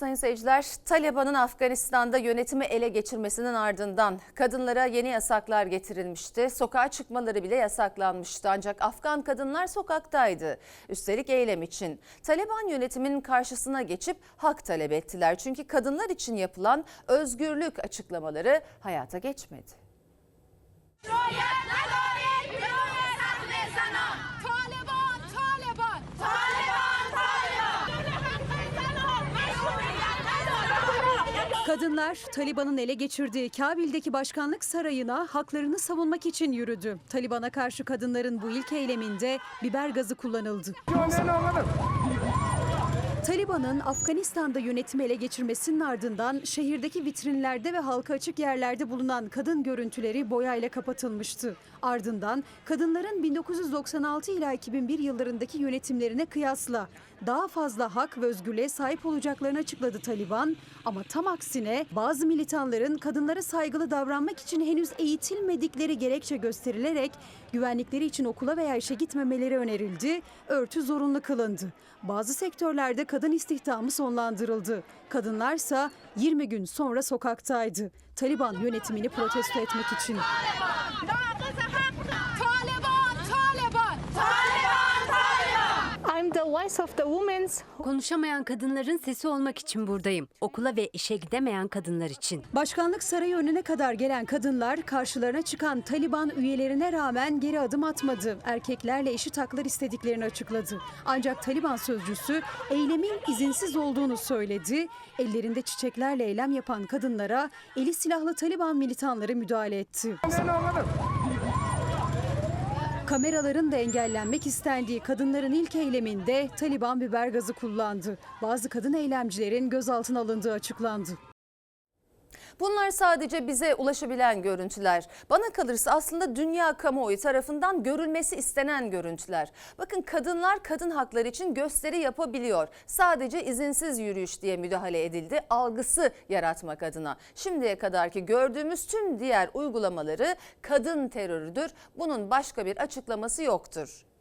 Sayın seyirciler, Taliban'ın Afganistan'da yönetimi ele geçirmesinin ardından kadınlara yeni yasaklar getirilmişti. Sokağa çıkmaları bile yasaklanmıştı ancak Afgan kadınlar sokaktaydı. Üstelik eylem için. Taliban yönetiminin karşısına geçip hak talep ettiler. Çünkü kadınlar için yapılan özgürlük açıklamaları hayata geçmedi. Royal! Kadınlar Taliban'ın ele geçirdiği Kabil'deki başkanlık sarayına haklarını savunmak için yürüdü. Taliban'a karşı kadınların bu ilk eyleminde biber gazı kullanıldı. Taliban'ın Afganistan'da yönetimi ele geçirmesinin ardından şehirdeki vitrinlerde ve halka açık yerlerde bulunan kadın görüntüleri boyayla kapatılmıştı. Ardından kadınların 1996 ila 2001 yıllarındaki yönetimlerine kıyasla daha fazla hak ve özgürlüğe sahip olacaklarını açıkladı Taliban. Ama tam aksine bazı militanların kadınlara saygılı davranmak için henüz eğitilmedikleri gerekçe gösterilerek güvenlikleri için okula veya işe gitmemeleri önerildi, örtü zorunlu kılındı. Bazı sektörlerde kadın istihdamı sonlandırıldı. Kadınlarsa 20 gün sonra sokaktaydı. Taliban yönetimini protesto etmek için. Konuşamayan kadınların sesi olmak için buradayım. Okula ve işe gidemeyen kadınlar için. Başkanlık sarayı önüne kadar gelen kadınlar karşılarına çıkan Taliban üyelerine rağmen geri adım atmadı. Erkeklerle eşit haklar istediklerini açıkladı. Ancak Taliban sözcüsü eylemin izinsiz olduğunu söyledi. Ellerinde çiçeklerle eylem yapan kadınlara eli silahlı Taliban militanları müdahale etti. Kameraların da engellenmek istendiği kadınların ilk eyleminde Taliban biber gazı kullandı. Bazı kadın eylemcilerin gözaltına alındığı açıklandı. Bunlar sadece bize ulaşabilen görüntüler. Bana kalırsa aslında dünya kamuoyu tarafından görülmesi istenen görüntüler. Bakın kadınlar kadın hakları için gösteri yapabiliyor. Sadece izinsiz yürüyüş diye müdahale edildi. Algısı yaratmak adına. Şimdiye kadarki gördüğümüz tüm diğer uygulamaları kadın terörüdür. Bunun başka bir açıklaması yoktur.